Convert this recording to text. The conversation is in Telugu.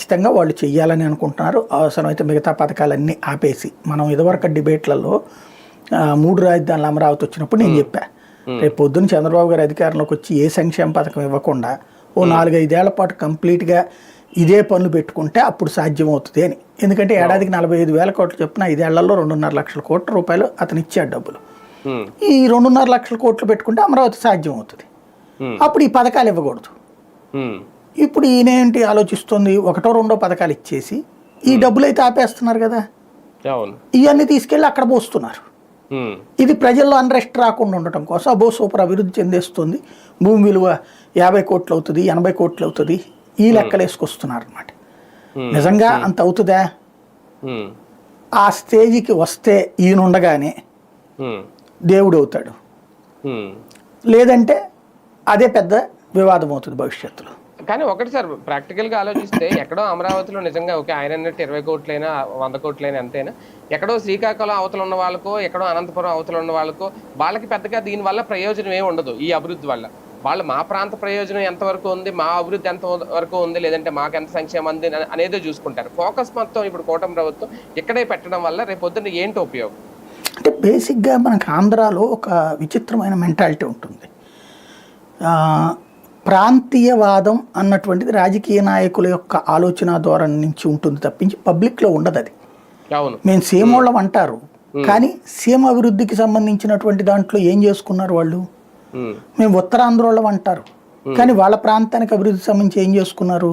ఖచ్చితంగా వాళ్ళు చెయ్యాలని అనుకుంటున్నారు. అవసరమైతే మిగతా పథకాలన్నీ ఆపేసి. మనం ఇదివరకు డిబేట్లలో మూడు రాజధానులు అమరావతి వచ్చినప్పుడు నేను చెప్పా. రేపు పొద్దున్న చంద్రబాబు గారు అధికారంలోకి వచ్చి ఏ సంక్షేమ పథకం ఇవ్వకుండా ఓ నాలుగైదేళ్ళ పాటు కంప్లీట్గా ఇదే పనులు పెట్టుకుంటే అప్పుడు సాధ్యమవుతుంది అని. ఎందుకంటే ఏడాదికి నలభై ఐదు వేల కోట్లు చొప్పున ఐదేళ్ళలో రెండున్నర లక్షల కోట్ల రూపాయలు అతను ఇచ్చాడు డబ్బులు. ఈ రెండున్నర లక్షల కోట్లు పెట్టుకుంటే అమరావతి సాధ్యం అవుతుంది. అప్పుడు ఈ పథకాలు ఇవ్వకూడదు. ఇప్పుడు ఈయనేంటి ఆలోచిస్తుంది? ఒకటో రెండో పథకాలు ఇచ్చేసి ఈ డబ్బులు అయితే ఆపేస్తున్నారు కదా? ఇవన్నీ తీసుకెళ్ళి అక్కడ పోస్తున్నారు. ఇది ప్రజల్లో అన్రెస్ట్ రాకుండా ఉండటం కోసం అబో సూపర్ అభివృద్ధి చెందేస్తుంది. భూమి విలువ యాభై కోట్లు అవుతుంది ఎనభై కోట్లు అవుతుంది. ఈ లెక్కలు వేసుకొస్తున్నారు అనమాట. నిజంగా అంత అవుతుందా? ఆ స్టేజ్కి వస్తే ఈయన ఉండగానే ఉమ్, దేవుడు అవుతాడు. లేదంటే అదే పెద్ద వివాదం అవుతుంది భవిష్యత్తులో. కానీ ఒకటి సార్ ప్రాక్టికల్గా ఆలోచిస్తే ఎక్కడో అమరావతిలో నిజంగా ఓకే ఆయన అన్నట్టు ఇరవై కోట్లైనా వంద కోట్లైనా అంతేనా? ఎక్కడో శ్రీకాకుళం అవతల ఉన్న వాళ్ళకో ఎక్కడో అనంతపురం అవతల ఉన్న వాళ్ళకో వాళ్ళకి పెద్దగా దీని వల్ల ప్రయోజనం ఏమి ఉండదు ఈ అభివృద్ధి వల్ల. వాళ్ళు మా ప్రాంత ప్రయోజనం ఎంతవరకు ఉంది మా అభివృద్ధి ఎంత వరకు ఉంది లేదంటే మాకు ఎంత సంక్షేమం అంది అని- చూసుకుంటారు. ఫోకస్ మొత్తం ఇప్పుడు కూటమి ప్రభుత్వం ఇక్కడే పెట్టడం వల్ల రేపు పొద్దున్న ఏంటి ఉపయోగం? అంటే బేసిక్గా మనకు ఆంధ్రాలో ఒక విచిత్రమైన మెంటాలిటీ ఉంటుంది. ప్రాంతీయవాదం అన్నటువంటిది రాజకీయ నాయకుల యొక్క ఆలోచన ధోరణి నుంచి ఉంటుంది తప్పించి పబ్లిక్లో ఉండదు అది మేము సీమోళ్ళం అంటారు. కానీ సీమ అభివృద్ధికి సంబంధించినటువంటి దాంట్లో ఏం చేసుకున్నారు వాళ్ళు? మేము ఉత్తరాంధ్రోళం అంటారు. కానీ వాళ్ళ ప్రాంతానికి అభివృద్ధి సంబంధించి ఏం చేసుకున్నారు?